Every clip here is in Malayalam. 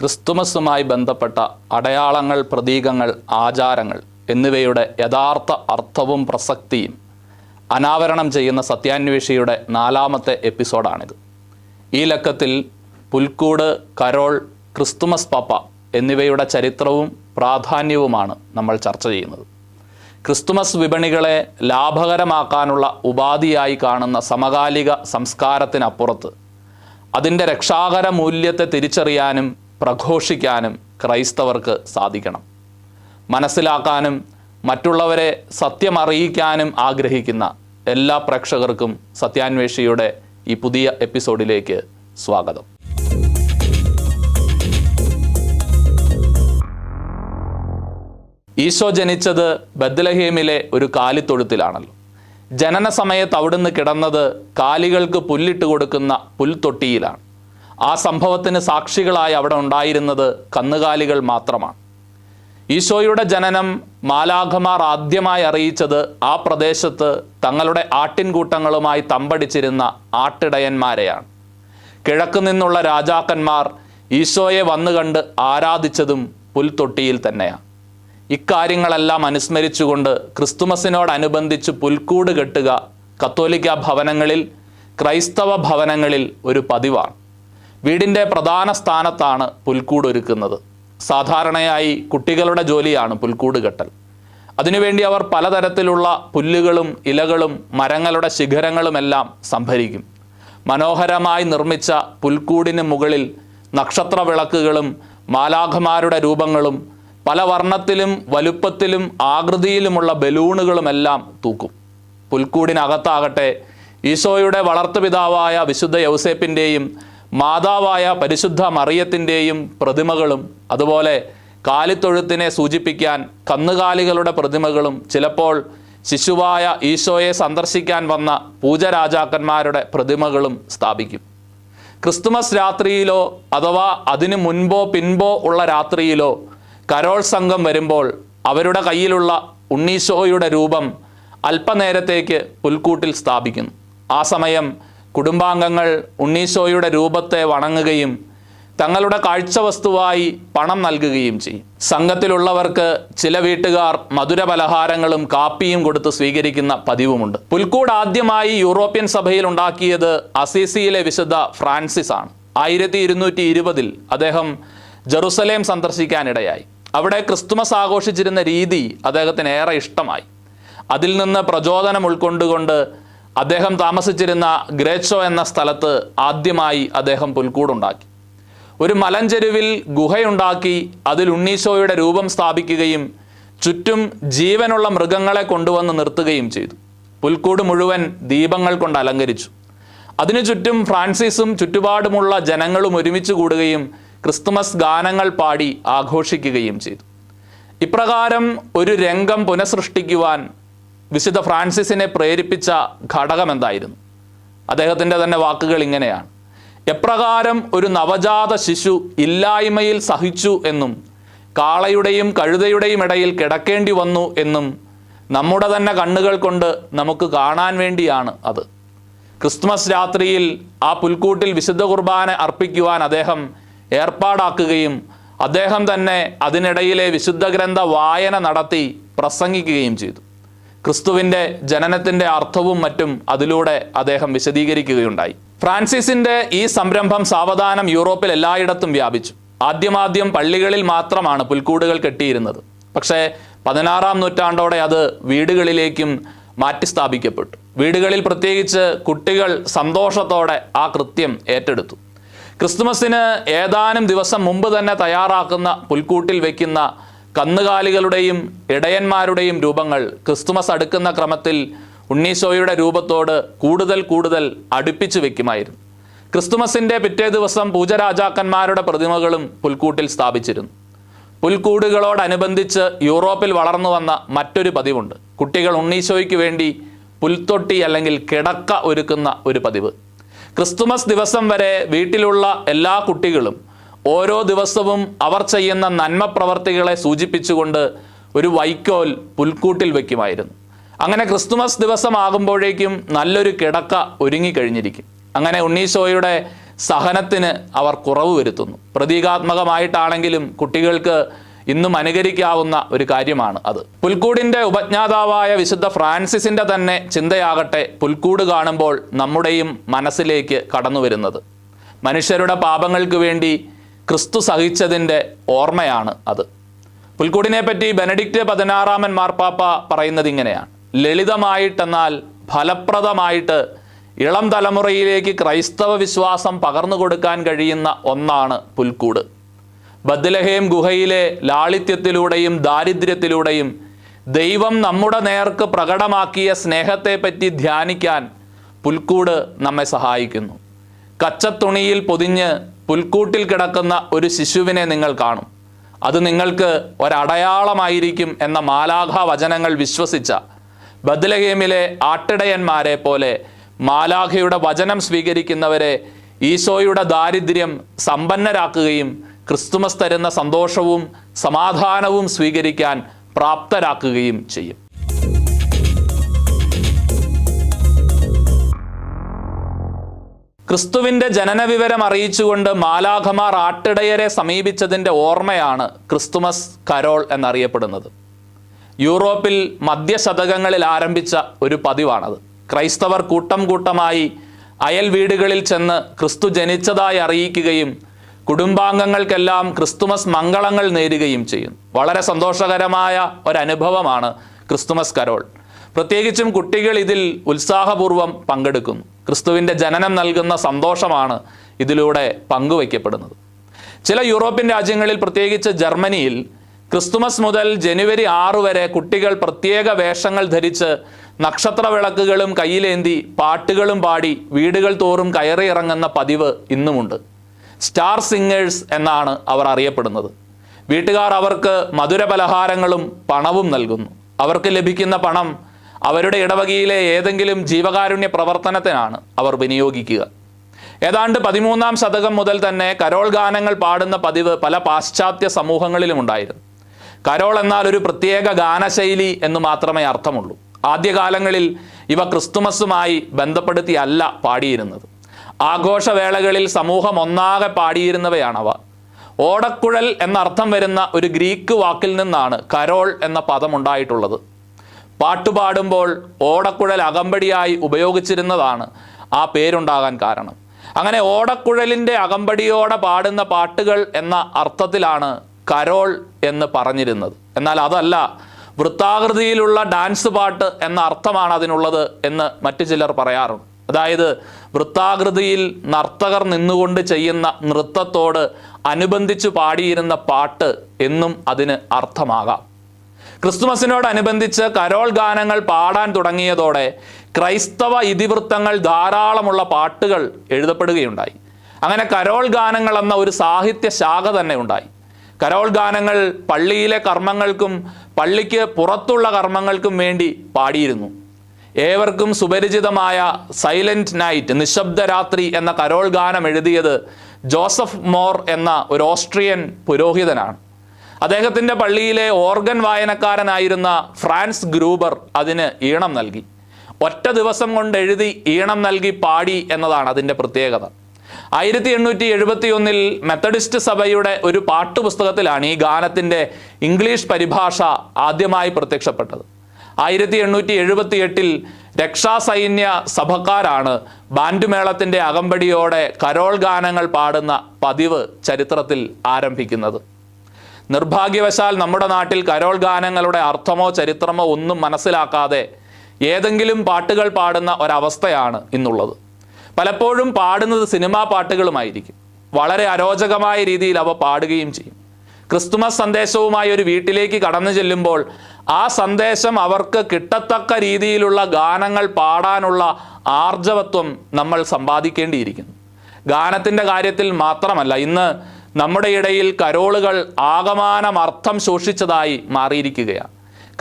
ക്രിസ്തുമസുമായി ബന്ധപ്പെട്ട അടയാളങ്ങൾ പ്രതീകങ്ങൾ ആചാരങ്ങൾ എന്നിവയുടെ യഥാർത്ഥ അർത്ഥവും പ്രസക്തിയും അനാവരണം ചെയ്യുന്ന സത്യാന്വേഷിയുടെ നാലാമത്തെ എപ്പിസോഡാണിത്. ഈ ലക്കത്തിൽ പുൽക്കൂട് കരോൾ ക്രിസ്തുമസ് പപ്പ എന്നിവയുടെ ചരിത്രവും പ്രാധാന്യവുമാണ് നമ്മൾ ചർച്ച ചെയ്യുന്നത്. ക്രിസ്തുമസ് വിപണികളെ ലാഭകരമാക്കാനുള്ള ഉപാധിയായി കാണുന്ന സമകാലിക സംസ്കാരത്തിനപ്പുറത്ത് അതിന്റെ രക്ഷാകര മൂല്യത്തെ തിരിച്ചറിയാനും പ്രഘോഷിക്കാനും ക്രൈസ്തവർക്ക് സാധിക്കണം. മനസ്സിലാക്കാനും മറ്റുള്ളവരെ സത്യമറിയിക്കാനും ആഗ്രഹിക്കുന്ന എല്ലാ പ്രേക്ഷകർക്കും സത്യാന്വേഷിയുടെ ഈ പുതിയ എപ്പിസോഡിലേക്ക് സ്വാഗതം. ഈശോ ജനിച്ചത് ബദ്ലഹേമിലെ ഒരു കാലിത്തൊഴുത്തിലാണല്ലോ. ജനന സമയത്ത് അവിടുന്ന് കിടന്നത് കാലികൾക്ക് പുല്ലിട്ട് കൊടുക്കുന്ന പുൽത്തൊട്ടിയിലാണ് ആ സംഭവത്തിന് സാക്ഷികളായി അവിടെ ഉണ്ടായിരുന്നത് കന്നുകാലികൾ മാത്രമാണ്. ഈശോയുടെ ജനനം മാലാഖമാർ ആദ്യമായി അറിയിച്ചത് ആ പ്രദേശത്ത് തങ്ങളുടെ ആട്ടിൻകൂട്ടങ്ങളുമായി തമ്പടിച്ചിരുന്ന ആട്ടിടയന്മാരെയാണ്. കിഴക്ക് നിന്നുള്ള രാജാക്കന്മാർ ഈശോയെ വന്നു കണ്ട് ആരാധിച്ചതും പുൽത്തൊട്ടിയിൽ തന്നെയാണ്. ഇക്കാര്യങ്ങളെല്ലാം അനുസ്മരിച്ചുകൊണ്ട് ക്രിസ്തുമസിനോടനുബന്ധിച്ച് പുൽക്കൂട് കെട്ടുക കത്തോലിക്ക ഭവനങ്ങളിൽ ക്രൈസ്തവ ഭവനങ്ങളിൽ ഒരു പതിവാണ്. വീടിന്റെ പ്രധാന സ്ഥാനത്താണ് പുൽക്കൂട് ഒരുക്കുന്നത്. സാധാരണയായി കുട്ടികളുടെ ജോലിയാണ് പുൽക്കൂട് കെട്ടൽ. അതിനുവേണ്ടി അവർ പലതരത്തിലുള്ള പുല്ലുകളും ഇലകളും മരങ്ങളുടെ ശിഖരങ്ങളുമെല്ലാം സംഭരിക്കും. മനോഹരമായി നിർമ്മിച്ച പുൽക്കൂടിന് മുകളിൽ നക്ഷത്ര വിളക്കുകളും മാലാഖമാരുടെ രൂപങ്ങളും പല വർണത്തിലും വലുപ്പത്തിലും ആകൃതിയിലുമുള്ള ബലൂണുകളുമെല്ലാം തൂക്കും. പുൽക്കൂടിനകത്താകട്ടെ ഈശോയുടെ വളർത്തുപിതാവായ വിശുദ്ധ യൗസേപ്പിന്റെയും മാതാവായ പരിശുദ്ധ മറിയത്തിന്റെയും പ്രതിമകളും അതുപോലെ കാലിത്തൊഴുത്തിനെ സൂചിപ്പിക്കാൻ കന്നുകാലികളുടെ പ്രതിമകളും ചിലപ്പോൾ ശിശുവായ ഈശോയെ സന്ദർശിക്കാൻ വന്ന പൂജരാജാക്കന്മാരുടെ പ്രതിമകളും സ്ഥാപിക്കും. ക്രിസ്തുമസ് രാത്രിയിലോ അഥവാ അതിനു മുൻപോ പിൻപോ ഉള്ള രാത്രിയിലോ കരോൾ സംഘം വരുമ്പോൾ അവരുടെ കയ്യിലുള്ള ഉണ്ണീശോയുടെ രൂപം അല്പനേരത്തേക്ക് പുൽക്കൂട്ടിൽ സ്ഥാപിക്കുന്നു. ആ സമയം കുടുംബാംഗങ്ങൾ ഉണ്ണീശോയുടെ രൂപത്തെ വണങ്ങുകയും തങ്ങളുടെ കാഴ്ചവസ്തുവായി പണം നൽകുകയും ചെയ്യും. സംഘത്തിലുള്ളവർക്ക് ചില വീട്ടുകാർ മധുര പലഹാരങ്ങളും കാപ്പിയും കൊടുത്ത് സ്വീകരിക്കുന്ന പതിവുമുണ്ട്. പുൽക്കൂട് ആദ്യമായി യൂറോപ്യൻ സഭയിൽ ഉണ്ടാക്കിയത് അസീസിയിലെ വിശുദ്ധ ഫ്രാൻസിസ് ആണ്. ആയിരത്തി ഇരുന്നൂറ്റി ഇരുപതിൽ അദ്ദേഹം ജെറുസലേം സന്ദർശിക്കാനിടയായി. അവിടെ ക്രിസ്തുമസ് ആഘോഷിച്ചിരുന്ന രീതി അദ്ദേഹത്തിന് ഏറെ ഇഷ്ടമായി. അതിൽ നിന്ന് പ്രചോദനം ഉൾക്കൊണ്ടുകൊണ്ട് അദ്ദേഹം താമസിച്ചിരുന്ന ഗ്രേച്ചോ എന്ന സ്ഥലത്ത് ആദ്യമായി അദ്ദേഹം പുൽക്കൂടുണ്ടാക്കി. ഒരു മലഞ്ചെരുവിൽ ഗുഹയുണ്ടാക്കി അതിൽ ഉണ്ണീശോയുടെ രൂപം സ്ഥാപിക്കുകയും ചുറ്റും ജീവനുള്ള മൃഗങ്ങളെ കൊണ്ടുവന്ന് നിർത്തുകയും ചെയ്തു. പുൽക്കൂട് മുഴുവൻ ദീപങ്ങൾ കൊണ്ട് അലങ്കരിച്ചു. അതിനു ചുറ്റും ഫ്രാൻസിസും ചുറ്റുപാടുമുള്ള ജനങ്ങളും ഒരുമിച്ച് കൂടുകയും ക്രിസ്തുമസ് ഗാനങ്ങൾ പാടി ആഘോഷിക്കുകയും ചെയ്തു. ഇപ്രകാരം ഒരു രംഗം പുനഃസൃഷ്ടിക്കുവാൻ വിശുദ്ധ ഫ്രാൻസിസിനെ പ്രേരിപ്പിച്ച ഘടകം എന്തായിരുന്നു അദ്ദേഹത്തിന്റെ തന്നെ വാക്കുകൾ ഇങ്ങനെയാണ്. എപ്രകാരം ഒരു നവജാത ശിശു ഇല്ലായ്മയിൽ സഹിച്ചു എന്നും കാളയുടെയും കഴുതയുടെയും ഇടയിൽ കിടക്കേണ്ടി വന്നു എന്നും നമ്മുടെ തന്നെ കണ്ണുകൾ കൊണ്ട് നമുക്ക് കാണാൻ വേണ്ടിയാണ് അത്. ക്രിസ്മസ് രാത്രിയിൽ ആ പുൽക്കൂട്ടിൽ വിശുദ്ധ കുർബാന അർപ്പിക്കുവാൻ അദ്ദേഹം ഏർപ്പാടാക്കുകയും അദ്ദേഹം തന്നെ അതിനിടയിലെ വിശുദ്ധ ഗ്രന്ഥ വായന നടത്തി പ്രസംഗിക്കുകയും ചെയ്തു. ക്രിസ്തുവിന്റെ ജനനത്തിന്റെ അർത്ഥവും മറ്റും അതിലൂടെ അദ്ദേഹം വിശദീകരിക്കുകയുണ്ടായി. ഫ്രാൻസിസിന്റെ ഈ സംരംഭം സാവധാനം യൂറോപ്പിൽ എല്ലായിടത്തും വ്യാപിച്ചു. ആദ്യമാദ്യം പള്ളികളിൽ മാത്രമാണ് പുൽക്കൂടുകൾ കെട്ടിയിരുന്നത്. പക്ഷേ പതിനാറാം നൂറ്റാണ്ടോടെ അത് വീടുകളിലേക്കും മാറ്റി സ്ഥാപിക്കപ്പെട്ടു വീടുകളിൽ പ്രത്യേകിച്ച് കുട്ടികൾ സന്തോഷത്തോടെ ആ കൃത്യം ഏറ്റെടുത്തു. ക്രിസ്തുമസിന് ഏതാനും ദിവസം മുമ്പ് തന്നെ തയ്യാറാക്കുന്ന പുൽക്കൂട്ടിൽ വയ്ക്കുന്ന കന്നുകാലികളുടെയും ഇടയന്മാരുടെയും രൂപങ്ങൾ ക്രിസ്തുമസ് അടുക്കുന്ന ക്രമത്തിൽ ഉണ്ണീശോയുടെ രൂപത്തോട് കൂടുതൽ കൂടുതൽ അടുപ്പിച്ചു വെക്കുമായിരുന്നു. ക്രിസ്തുമസിന്റെ പിറ്റേ ദിവസം പൂജരാജാക്കന്മാരുടെ പ്രതിമകളും പുൽക്കൂട്ടിൽ സ്ഥാപിച്ചിരുന്നു. പുൽക്കൂടുകളോടനുബന്ധിച്ച് യൂറോപ്പിൽ വളർന്നു വന്ന മറ്റൊരു പതിവുണ്ട്. കുട്ടികൾ ഉണ്ണീശോയ്ക്ക് വേണ്ടി പുൽത്തൊട്ടി അല്ലെങ്കിൽ കിടക്ക ഒരുക്കുന്ന ഒരു പതിവ്. ക്രിസ്തുമസ് ദിവസം വരെ വീട്ടിലുള്ള എല്ലാ കുട്ടികളും ഓരോ ദിവസവും അവർ ചെയ്യുന്ന നന്മ പ്രവർത്തികളെ സൂചിപ്പിച്ചുകൊണ്ട് ഒരു വൈക്കോൽ പുൽക്കൂട്ടിൽ വയ്ക്കുമായിരുന്നു അങ്ങനെ ക്രിസ്തുമസ് ദിവസമാകുമ്പോഴേക്കും നല്ലൊരു കിടക്ക ഒരുങ്ങിക്കഴിഞ്ഞിരിക്കും. അങ്ങനെ ഉണ്ണീശോയുടെ സഹനത്തിന് അവർ കുറവ് വരുത്തുന്നു. പ്രതീകാത്മകമായിട്ടാണെങ്കിലും കുട്ടികൾക്ക് ഇന്നും അനുകരിക്കാവുന്ന ഒരു കാര്യമാണ് അത്. പുൽക്കൂടിന്റെ ഉപജ്ഞാതാവായ വിശുദ്ധ ഫ്രാൻസിസിന്റെ തന്നെ ചിന്തയാകട്ടെ പുൽക്കൂട് കാണുമ്പോൾ നമ്മുടെയും മനസ്സിലേക്ക് കടന്നു വരുന്നത് മനുഷ്യരുടെ പാപങ്ങൾക്ക് വേണ്ടി ക്രിസ്തു സഹിച്ചതിന്റെ ഓർമ്മയാണ് അത്. പുൽക്കൂടിനെ പറ്റി ബെനഡിക്റ്റ് പതിനാറാമൻ മാർപ്പാപ്പ പറയുന്നത് ഇങ്ങനെയാണ്. ലളിതമായിട്ടെന്നാൽ ഫലപ്രദമായിട്ട് ഇളം തലമുറയിലേക്ക് ക്രൈസ്തവ വിശ്വാസം പകർന്നു കൊടുക്കാൻ കഴിയുന്ന ഒന്നാണ് പുൽക്കൂട്. ബദ്ലഹേം ഗുഹയിലെ ലാളിത്യത്തിലൂടെയും ദാരിദ്ര്യത്തിലൂടെയും ദൈവം നമ്മുടെ നേർക്ക് പ്രകടമാക്കിയ സ്നേഹത്തെപ്പറ്റി ധ്യാനിക്കാൻ പുൽക്കൂട് നമ്മെ സഹായിക്കുന്നു. കച്ചത്തുണിയിൽ പൊതിഞ്ഞ് പുൽക്കൂട്ടിൽ കിടക്കുന്ന ഒരു ശിശുവിനെ നിങ്ങൾ കാണും. അത് നിങ്ങൾക്ക് ഒരടയാളമായിരിക്കും എന്ന മാലാഘ വചനങ്ങൾ വിശ്വസിച്ച ബദ്ലഹേമിലെ ആട്ടിടയന്മാരെ പോലെ മാലാഖയുടെ വചനം സ്വീകരിക്കുന്നവരെ ഈശോയുടെ ദാരിദ്ര്യം സമ്പന്നരാക്കുകയും ക്രിസ്തുമസ് തരുന്ന സന്തോഷവും സമാധാനവും സ്വീകരിക്കാൻ പ്രാപ്തരാക്കുകയും ചെയ്യും. ക്രിസ്തുവിന്റെ ജനനവിവരം അറിയിച്ചുകൊണ്ട് മാലാഖമാർ ആട്ടിടയരെ സമീപിച്ചതിന്റെ ഓർമ്മയാണ് ക്രിസ്തുമസ് കരോൾ എന്നറിയപ്പെടുന്നത്. യൂറോപ്പിൽ മധ്യശതകങ്ങളിൽ ആരംഭിച്ച ഒരു പതിവാണത്. ക്രൈസ്തവർ കൂട്ടം കൂട്ടമായി അയൽ വീടുകളിൽ ചെന്ന് ക്രിസ്തു ജനിച്ചതായി അറിയിക്കുകയും കുടുംബാംഗങ്ങൾക്കെല്ലാം ക്രിസ്തുമസ് മംഗളങ്ങൾ നേരുകയും ചെയ്യുന്നു വളരെ സന്തോഷകരമായ ഒരനുഭവമാണ് ക്രിസ്തുമസ് കരോൾ. പ്രത്യേകിച്ചും കുട്ടികൾ ഇതിൽ ഉത്സാഹപൂർവം പങ്കെടുക്കുന്നു. ക്രിസ്തുവിന്റെ ജനനം നൽകുന്ന സന്തോഷമാണ് ഇതിലൂടെ പങ്കുവയ്ക്കപ്പെടുന്നത്. ചില യൂറോപ്യൻ രാജ്യങ്ങളിൽ പ്രത്യേകിച്ച് ജർമ്മനിയിൽ ക്രിസ്തുമസ് മുതൽ ജനുവരി ആറ് വരെ കുട്ടികൾ പ്രത്യേക വേഷങ്ങൾ ധരിച്ച് നക്ഷത്ര വിളക്കുകളും കയ്യിലേന്തി പാട്ടുകളും പാടി വീടുകൾ തോറും കയറി ഇറങ്ങുന്ന പതിവ് ഇന്നുമുണ്ട്. സ്റ്റാർ സിംഗേഴ്സ് എന്നാണ് അവർ അറിയപ്പെടുന്നത്. വീട്ടുകാർ അവർക്ക് മധുര പലഹാരങ്ങളും പണവും നൽകുന്നു. അവർക്ക് ലഭിക്കുന്ന പണം അവരുടെ ഇടവകയിലെ ഏതെങ്കിലും ജീവകാരുണ്യ പ്രവർത്തനത്തിനാണ് അവർ വിനിയോഗിക്കുക. ഏതാണ്ട് പതിമൂന്നാം ശതകം മുതൽ തന്നെ കരോൾ ഗാനങ്ങൾ പാടുന്ന പതിവ് പല പാശ്ചാത്യ സമൂഹങ്ങളിലും ഉണ്ടായിരുന്നു. കരോൾ എന്നാൽ ഒരു പ്രത്യേക ഗാനശൈലി എന്ന് മാത്രമേ അർത്ഥമുള്ളൂ. ആദ്യകാലങ്ങളിൽ ഇവ ക്രിസ്തുമസുമായി ബന്ധപ്പെടുത്തിയല്ല പാടിയിരുന്നത്. ആഘോഷവേളകളിൽ സമൂഹം ഒന്നാകെ പാടിയിരുന്നവയാണവ. ഓടക്കുഴൽ എന്നർത്ഥം വരുന്ന ഒരു ഗ്രീക്ക് വാക്കിൽ നിന്നാണ് കരോൾ എന്ന പദമുണ്ടായിട്ടുള്ളത് പാട്ടുപാടുമ്പോൾ ഓടക്കുഴൽ അകമ്പടിയായി ഉപയോഗിച്ചിരുന്നതാണ് ആ പേരുണ്ടാകാൻ കാരണം. അങ്ങനെ ഓടക്കുഴലിന്റെ അകമ്പടിയോടെ പാടുന്ന പാട്ടുകൾ എന്ന അർത്ഥത്തിലാണ് കരോൾ എന്ന് പറഞ്ഞിരുന്നത്. എന്നാൽ അതല്ല വൃത്താകൃതിയിലുള്ള ഡാൻസ് പാട്ട് എന്ന അർത്ഥമാണ് അതിനുള്ളത് എന്ന് മറ്റു ചിലർ പറയാറുണ്ട്. അതായത് വൃത്താകൃതിയിൽ നർത്തകർ നിന്നുകൊണ്ട് ചെയ്യുന്ന നൃത്തത്തോട് അനുബന്ധിച്ച് പാടിയിരുന്ന പാട്ട് എന്നും അതിന് അർത്ഥമാകാം. ക്രിസ്തുമസിനോടനുബന്ധിച്ച് കരോൾ ഗാനങ്ങൾ പാടാൻ തുടങ്ങിയതോടെ ക്രൈസ്തവ ഇതിവൃത്തങ്ങൾ ധാരാളമുള്ള പാട്ടുകൾ എഴുതപ്പെടുകയുണ്ടായി. അങ്ങനെ കരോൾ ഗാനങ്ങൾ എന്ന ഒരു സാഹിത്യ ശാഖ തന്നെ ഉണ്ടായി. കരോൾ ഗാനങ്ങൾ പള്ളിയിലെ കർമ്മങ്ങൾക്കും പള്ളിക്ക് പുറത്തുള്ള കർമ്മങ്ങൾക്കും വേണ്ടി പാടിയിരുന്നു. ഏവർക്കും സുപരിചിതമായ സൈലന്റ് നൈറ്റ് നിശബ്ദ രാത്രി എന്ന കരോൾ ഗാനം എഴുതിയത് ജോസഫ് മോർ എന്ന ഒരു ഓസ്ട്രിയൻ പുരോഹിതനാണ്. അദ്ദേഹത്തിന്റെ പള്ളിയിലെ ഓർഗൻ വായനക്കാരനായിരുന്ന ഫ്രാൻസ് ഗ്രൂബർ അതിന് ഈണം നൽകി. ഒറ്റ ദിവസം കൊണ്ട് എഴുതി ഈണം നൽകി പാടി എന്നതാണ് അതിന്റെ പ്രത്യേകത. ആയിരത്തി എണ്ണൂറ്റി എഴുപത്തി ഒന്നിൽ മെത്തഡിസ്റ്റ് സഭയുടെ ഒരു പാട്ടുപുസ്തകത്തിലാണ് ഈ ഗാനത്തിന്റെ ഇംഗ്ലീഷ് പരിഭാഷ ആദ്യമായി പ്രത്യക്ഷപ്പെട്ടത്. ആയിരത്തി എണ്ണൂറ്റി എഴുപത്തി എട്ടിൽ രക്ഷാസൈന്യ സഭക്കാരാണ് ബാൻഡുമേളത്തിന്റെ അകമ്പടിയോടെ കരോൾ ഗാനങ്ങൾ പാടുന്ന പതിവ് ചരിത്രത്തിൽ ആരംഭിക്കുന്നത്. നിർഭാഗ്യവശാൽ നമ്മുടെ നാട്ടിൽ കരോൾ ഗാനങ്ങളുടെ അർത്ഥമോ ചരിത്രമോ ഒന്നും മനസ്സിലാക്കാതെ ഏതെങ്കിലും പാട്ടുകൾ പാടുന്ന ഒരവസ്ഥയാണ് ഇന്നുള്ളത്. പലപ്പോഴും പാടുന്നത് സിനിമാ പാട്ടുകളുമായിരിക്കും. വളരെ അരോചകമായ രീതിയിൽ അവ പാടുകയും ചെയ്യും. ക്രിസ്തുമസ് സന്ദേശവുമായി ഒരു വീട്ടിലേക്ക് കടന്നു ചെല്ലുമ്പോൾ ആ സന്ദേശം അവർക്ക് കിട്ടത്തക്ക രീതിയിലുള്ള ഗാനങ്ങൾ പാടാനുള്ള ആർജവത്വം നമ്മൾ സമ്പാദിക്കേണ്ടിയിരിക്കുന്നു. ഗാനത്തിന്റെ കാര്യത്തിൽ മാത്രമല്ല ഇന്ന് നമ്മുടെ ഇടയിൽ കരോളുകൾ ആകമാനം അർത്ഥം ശോഷിച്ചതായി മാറിയിരിക്കുകയാണ്.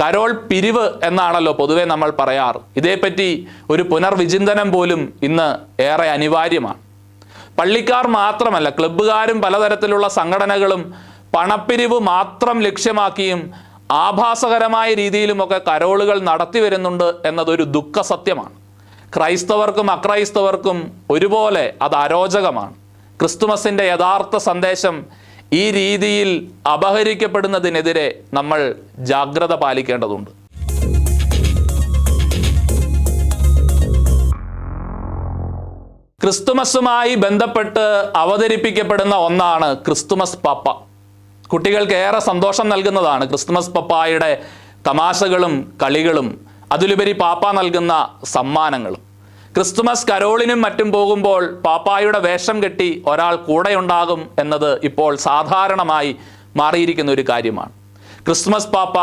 കരോൾ പിരിവ് എന്നാണല്ലോ പൊതുവെ നമ്മൾ പറയാറ്. ഇതേപ്പറ്റി ഒരു പുനർവിചിന്തനം പോലും ഇന്ന് ഏറെ അനിവാര്യമാണ്. പള്ളിക്കാർ മാത്രമല്ല ക്ലബ്ബുകാരും പലതരത്തിലുള്ള സംഘടനകളും പണപ്പിരിവ് മാത്രം ലക്ഷ്യമാക്കിയും ആഭാസകരമായ രീതിയിലുമൊക്കെ കരോളുകൾ നടത്തി വരുന്നുണ്ട് എന്നതൊരു ദുഃഖസത്യമാണ്. ക്രൈസ്തവർക്കും അക്രൈസ്തവർക്കും ഒരുപോലെ അത് അരോചകമാണ്. ക്രിസ്തുമസിന്റെ യഥാർത്ഥ സന്ദേശം ഈ രീതിയിൽ അപഹരിക്കപ്പെടുന്നതിനെതിരെ നമ്മൾ ജാഗ്രത പാലിക്കേണ്ടതുണ്ട്. ക്രിസ്തുമസുമായി ബന്ധപ്പെട്ട് അവതരിപ്പിക്കപ്പെടുന്ന ഒന്നാണ് ക്രിസ്തുമസ് പപ്പ. കുട്ടികൾക്ക് ഏറെ സന്തോഷം നൽകുന്നതാണ് ക്രിസ്തുമസ് പപ്പായുടെ തമാശകളും കളികളും. അതിലുപരി പാപ്പ നൽകുന്ന സമ്മാനങ്ങളും. ക്രിസ്തുമസ് കരോളിനും മറ്റും പോകുമ്പോൾ പാപ്പായുടെ വേഷം കെട്ടി ഒരാൾ കൂടെയുണ്ടാകും എന്നത് ഇപ്പോൾ സാധാരണമായി മാറിയിരിക്കുന്ന ഒരു കാര്യമാണ്. ക്രിസ്മസ് പാപ്പ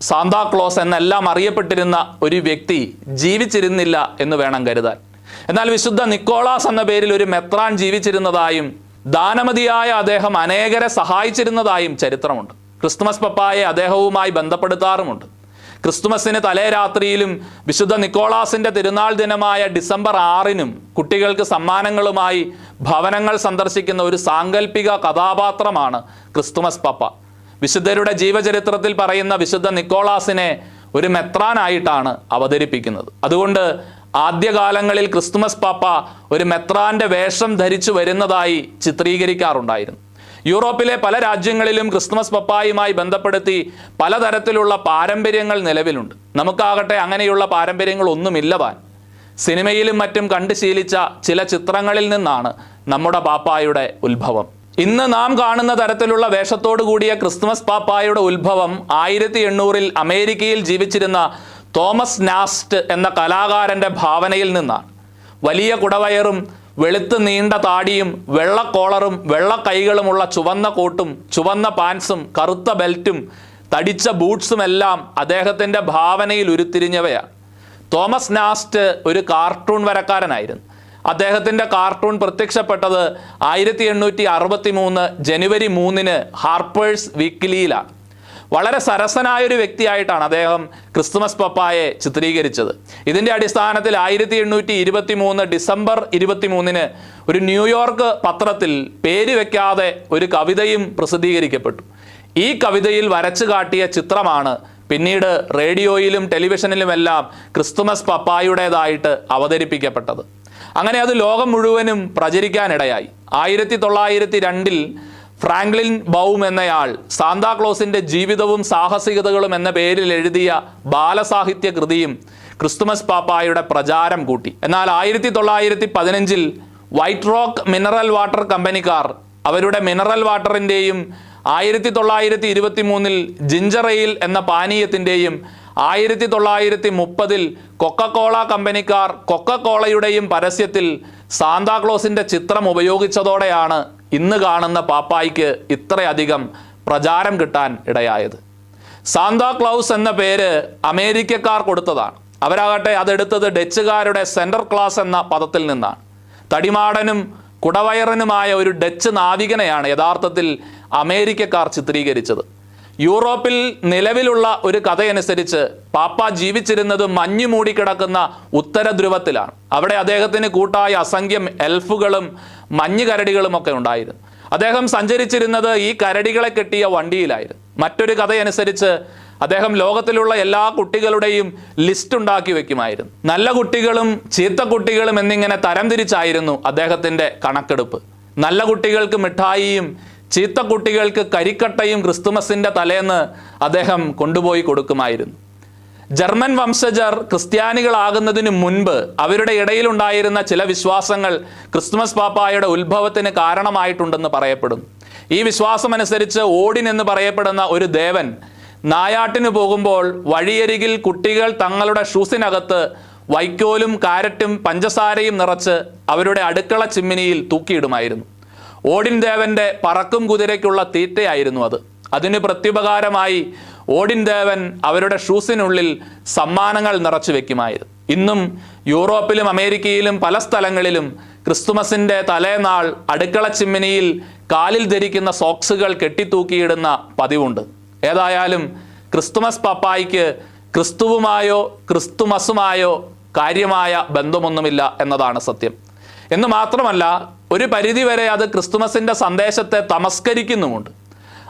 സാന്താക്ലോസ് എന്നെല്ലാം അറിയപ്പെട്ടിരുന്ന ഒരു വ്യക്തി ജീവിച്ചിരുന്നില്ല എന്ന് വേണം കരുതാൻ. എന്നാൽ വിശുദ്ധ നിക്കോളാസ് എന്ന പേരിൽ ഒരു മെത്രാൻ ജീവിച്ചിരുന്നതായും ദാനമതിയായ അദ്ദേഹം അനേകരെ സഹായിച്ചിരുന്നതായും ചരിത്രമുണ്ട്. ക്രിസ്തുമസ് പപ്പായെ അദ്ദേഹവുമായി ബന്ധപ്പെടുത്താറുമുണ്ട്. ക്രിസ്തുമസിന് തലേ രാത്രിയിലും വിശുദ്ധ നിക്കോളാസിന്റെ തിരുനാൾ ദിനമായ ഡിസംബർ ആറിനും കുട്ടികൾക്ക് സമ്മാനങ്ങളുമായി ഭവനങ്ങൾ സന്ദർശിക്കുന്ന ഒരു സാങ്കല്പിക കഥാപാത്രമാണ് ക്രിസ്തുമസ് പപ്പ. വിശുദ്ധരുടെ ജീവചരിത്രത്തിൽ പറയുന്ന വിശുദ്ധ നിക്കോളാസിനെ ഒരു മെത്രാനായിട്ടാണ് അവതരിപ്പിക്കുന്നത്. അതുകൊണ്ട് ആദ്യകാലങ്ങളിൽ ക്രിസ്തുമസ് പാപ്പ ഒരു മെത്രാന്റെ വേഷം ധരിച്ചു വരുന്നതായി ചിത്രീകരിക്കാറുണ്ടായിരുന്നു. യൂറോപ്പിലെ പല രാജ്യങ്ങളിലും ക്രിസ്മസ് പപ്പായുമായി ബന്ധപ്പെടുത്തി പലതരത്തിലുള്ള പാരമ്പര്യങ്ങൾ നിലവിലുണ്ട്. നമുക്കാകട്ടെ അങ്ങനെയുള്ള പാരമ്പര്യങ്ങൾ ഒന്നുമില്ലതാൻ സിനിമയിലും മറ്റും കണ്ടു ശീലിച്ച ചില ചിത്രങ്ങളിൽ നിന്നാണ് നമ്മുടെ പാപ്പായുടെ ഉത്ഭവം. ഇന്ന് നാം കാണുന്ന തരത്തിലുള്ള വേഷത്തോടു കൂടിയ ക്രിസ്മസ് പാപ്പായുടെ ഉത്ഭവം ആയിരത്തി എണ്ണൂറിൽ അമേരിക്കയിൽ ജീവിച്ചിരുന്ന തോമസ് നാസ്റ്റ് എന്ന കലാകാരന്റെ ഭാവനയിൽ നിന്നാണ്. വലിയ കുടവയറും വെളുത്ത് നീണ്ട താടിയും വെള്ള കോളറും വെള്ള കൈകളുമുള്ള ചുവന്ന കോട്ടും ചുവന്ന പാൻസും കറുത്ത ബെൽറ്റും തടിച്ച ബൂട്ട്സും എല്ലാം അദ്ദേഹത്തിന്റെ ഭാവനയിൽ ഉരുത്തിരിഞ്ഞവയാണ് തോമസ് നാസ്റ്റ് ഒരു കാർട്ടൂൺ വരക്കാരനായിരുന്നു. അദ്ദേഹത്തിന്റെ കാർട്ടൂൺ പ്രത്യക്ഷപ്പെട്ടത് ആയിരത്തി എണ്ണൂറ്റി അറുപത്തി മൂന്ന് ജനുവരി മൂന്നിന് ഹാർപ്പേഴ്സ് വീക്കിലിയിലാണ്. വളരെ സരസനായ ഒരു വ്യക്തിയായിട്ടാണ് അദ്ദേഹം ക്രിസ്തുമസ് പപ്പായെ ചിത്രീകരിച്ചത്. ഇതിന്റെ അടിസ്ഥാനത്തിൽ ആയിരത്തി എണ്ണൂറ്റി ഇരുപത്തി മൂന്ന് ഡിസംബർ ഇരുപത്തി മൂന്നിന് ഒരു ന്യൂയോർക്ക് പത്രത്തിൽ പേര് വെക്കാതെ ഒരു കവിതയും പ്രസിദ്ധീകരിക്കപ്പെട്ടു. ഈ കവിതയിൽ വരച്ചു കാട്ടിയ ചിത്രമാണ് പിന്നീട് റേഡിയോയിലും ടെലിവിഷനിലുമെല്ലാം ക്രിസ്തുമസ് പപ്പായുടേതായിട്ട് അവതരിപ്പിക്കപ്പെട്ടത്. അങ്ങനെ അത് ലോകം മുഴുവനും പ്രചരിക്കാനിടയായി. ആയിരത്തി തൊള്ളായിരത്തി രണ്ടിൽ ഫ്രാങ്ക്ലിൻ ബൗം എന്നയാൾ സാന്താക്ലോസിന്റെ ജീവിതവും സാഹസികതകളും എന്ന പേരിൽ എഴുതിയ ബാലസാഹിത്യ കൃതിയും ക്രിസ്തുമസ് പാപ്പായുടെ പ്രചാരം കൂട്ടി. എന്നാൽ ആയിരത്തി തൊള്ളായിരത്തി പതിനഞ്ചിൽ വൈറ്റ് റോക്ക് മിനറൽ വാട്ടർ കമ്പനിക്കാർ അവരുടെ മിനറൽ വാട്ടറിന്റെയും ആയിരത്തി തൊള്ളായിരത്തി ഇരുപത്തി മൂന്നിൽ ജിഞ്ചർ എയിൽ എന്ന പാനീയത്തിന്റെയും ആയിരത്തി തൊള്ളായിരത്തി മുപ്പതിൽ കൊക്കക്കോള കമ്പനിക്കാർ കൊക്കക്കോളയുടെയും പരസ്യത്തിൽ സാന്താക്ലോസിന്റെ ചിത്രം ഉപയോഗിച്ചതോടെയാണ് ഇന്ന് കാണുന്ന പാപ്പായ്ക്ക് ഇത്രയധികം പ്രചാരം കിട്ടാൻ ഇടയായത്. സാന്താ ക്ലൗസ് എന്ന പേര് അമേരിക്കക്കാർ കൊടുത്തതാണ്. അവരാകട്ടെ അതെടുത്തത് ഡച്ചുകാരുടെ സെൻട്രൽ ക്ലാസ് എന്ന പദത്തിൽ നിന്നാണ്. തടിമാടനും കുടവയറനുമായ ഒരു ഡച്ച് നാവികനെയാണ് യഥാർത്ഥത്തിൽ അമേരിക്കക്കാർ ചിത്രീകരിച്ചത്. യൂറോപ്പിൽ നിലവിലുള്ള ഒരു കഥയനുസരിച്ച് പാപ്പ ജീവിച്ചിരുന്നത് മഞ്ഞു മൂടിക്കിടക്കുന്ന ഉത്തര ധ്രുവത്തിലാണ്. അവിടെ അദ്ദേഹത്തിന് കൂട്ടായ അസംഖ്യം എൽഫുകളും മഞ്ഞു കരടികളും ഒക്കെ ഉണ്ടായിരുന്നു. അദ്ദേഹം സഞ്ചരിച്ചിരുന്നത് ഈ കരടികളെ കെട്ടിയ വണ്ടിയിലായിരുന്നു. മറ്റൊരു കഥയനുസരിച്ച് അദ്ദേഹം ലോകത്തിലുള്ള എല്ലാ കുട്ടികളുടെയും ലിസ്റ്റ് ഉണ്ടാക്കി വെക്കുമായിരുന്നു. നല്ല കുട്ടികളും ചീത്ത കുട്ടികളും എന്നിങ്ങനെ തരംതിരിച്ചായിരുന്നു അദ്ദേഹത്തിന്റെ കണക്കെടുപ്പ്. നല്ല കുട്ടികൾക്ക് മിഠായിയും ചീത്ത കുട്ടികൾക്ക് കരിക്കട്ടയും ക്രിസ്തുമസിന്റെ തലേന്ന് അദ്ദേഹം കൊണ്ടുപോയി കൊടുക്കുമായിരുന്നു. ജർമ്മൻ വംശജർ ക്രിസ്ത്യാനികളാകുന്നതിന് മുൻപ് അവരുടെ ഇടയിലുണ്ടായിരുന്ന ചില വിശ്വാസങ്ങൾ ക്രിസ്തുമസ് പാപ്പായുടെ ഉത്ഭവത്തിന് കാരണമായിട്ടുണ്ടെന്ന് പറയപ്പെടുന്നു ഈ വിശ്വാസമനുസരിച്ച് ഓഡിൻ എന്ന് പറയപ്പെടുന്ന ഒരു ദേവൻ നായാട്ടിന് പോകുമ്പോൾ വഴിയരികിൽ കുട്ടികൾ തങ്ങളുടെ ഷൂസിനകത്ത് വൈക്കോലും കാരറ്റും പഞ്ചസാരയും നിറച്ച് അവരുടെ അടുക്കള ചിമ്മിനിയിൽ തൂക്കിയിടുമായിരുന്നു. ഓടിൻ ദേവന്റെ പറക്കും കുതിരയ്ക്കുള്ള തീറ്റയായിരുന്നു അത്. അതിന് പ്രത്യുപകാരമായി ഓടിൻ ദേവൻ അവരുടെ ഷൂസിനുള്ളിൽ സമ്മാനങ്ങൾ നിറച്ചു വെക്കുമായിരുന്നു. ഇന്നും യൂറോപ്പിലും അമേരിക്കയിലും പല സ്ഥലങ്ങളിലും ക്രിസ്തുമസിന്റെ തലേനാൾ അടുക്കള ചിമ്മിനിയിൽ കാലിൽ ധരിക്കുന്ന സോക്സുകൾ കെട്ടിത്തൂക്കിയിടുന്ന പതിവുണ്ട്. ഏതായാലും ക്രിസ്തുമസ് പപ്പായിക്ക് ക്രിസ്തുവുമായോ ക്രിസ്തുമസുമായോ കാര്യമായ ബന്ധമൊന്നുമില്ല എന്നതാണ് സത്യം. എന്ന് മാത്രമല്ല ഒരു പരിധിവരെ അത് ക്രിസ്തുമസിന്റെ സന്ദേശത്തെ തമസ്കരിക്കുന്നുമുണ്ട്.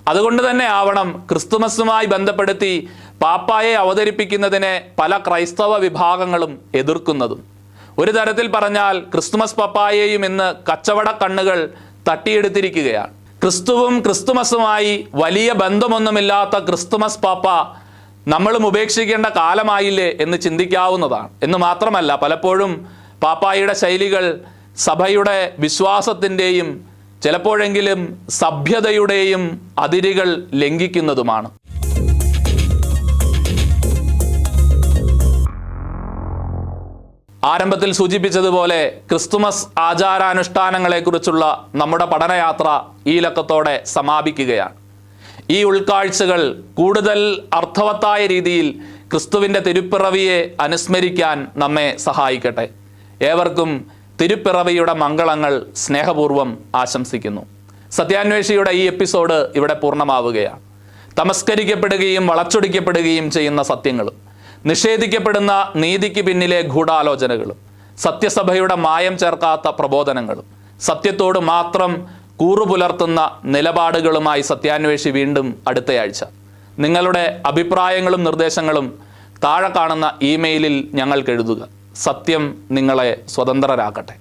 അതുകൊണ്ട് തന്നെ ആവണം ക്രിസ്തുമസുമായി ബന്ധപ്പെടുത്തി പാപ്പായെ അവതരിപ്പിക്കുന്നതിനെ പല ക്രൈസ്തവ വിഭാഗങ്ങളും എതിർക്കുന്നതും. ഒരു തരത്തിൽ പറഞ്ഞാൽ ക്രിസ്തുമസ് പപ്പായെയും ഇന്ന് കച്ചവട കണ്ണുകൾ തട്ടിയെടുത്തിരിക്കുകയാണ്. ക്രിസ്തുവും ക്രിസ്തുമസുമായി വലിയ ബന്ധമൊന്നുമില്ലാത്ത ക്രിസ്തുമസ് പാപ്പ നമ്മളും ഉപേക്ഷിക്കേണ്ട കാലമായില്ലേ എന്ന് ചിന്തിക്കാവുന്നതാണ്. എന്ന് മാത്രമല്ല പലപ്പോഴും പാപ്പായുടെ ശൈലികൾ സഭയുടെ വിശ്വാസത്തിന്റെയും ചിലപ്പോഴെങ്കിലും സഭ്യതയുടെയും അതിരുകൾ ലംഘിക്കുന്നതുമാണ്. ആരംഭത്തിൽ സൂചിപ്പിച്ചതുപോലെ ക്രിസ്തുമസ് ആചാരാനുഷ്ഠാനങ്ങളെക്കുറിച്ചുള്ള നമ്മുടെ പഠനയാത്ര ഈ ലക്കത്തോടെ സമാപിക്കുകയാണ്. ഈ ഉൾക്കാഴ്ചകൾ കൂടുതൽ അർത്ഥവത്തായ രീതിയിൽ ക്രിസ്തുവിന്റെ തിരുപ്പിറവിയെ അനുസ്മരിക്കാൻ നമ്മെ സഹായിക്കട്ടെ. ഏവർക്കും തിരുപ്പിറവിയുടെ മംഗളങ്ങൾ സ്നേഹപൂർവം ആശംസിക്കുന്നു. സത്യാന്വേഷിയുടെ ഈ എപ്പിസോഡ് ഇവിടെ പൂർണമാവുകയാണ്. തമസ്കരിക്കപ്പെടുകയും വളച്ചൊടിക്കപ്പെടുകയും ചെയ്യുന്ന സത്യങ്ങളും നിഷേധിക്കപ്പെടുന്ന നീതിക്ക് പിന്നിലെ ഗൂഢാലോചനകളും സത്യസഭയുടെ മായം ചേർക്കാത്ത പ്രബോധനങ്ങളും സത്യത്തോട് മാത്രം കൂറുപുലർത്തുന്ന നിലപാടുകളുമായി സത്യാന്വേഷി വീണ്ടും അടുത്തയാഴ്ച. നിങ്ങളുടെ അഭിപ്രായങ്ങളും നിർദ്ദേശങ്ങളും താഴെ കാണുന്ന ഇമെയിലിൽ ഞങ്ങൾക്ക് എഴുതുക. സത്യം നിങ്ങളെ സ്വതന്ത്രരാക്കട്ടെ.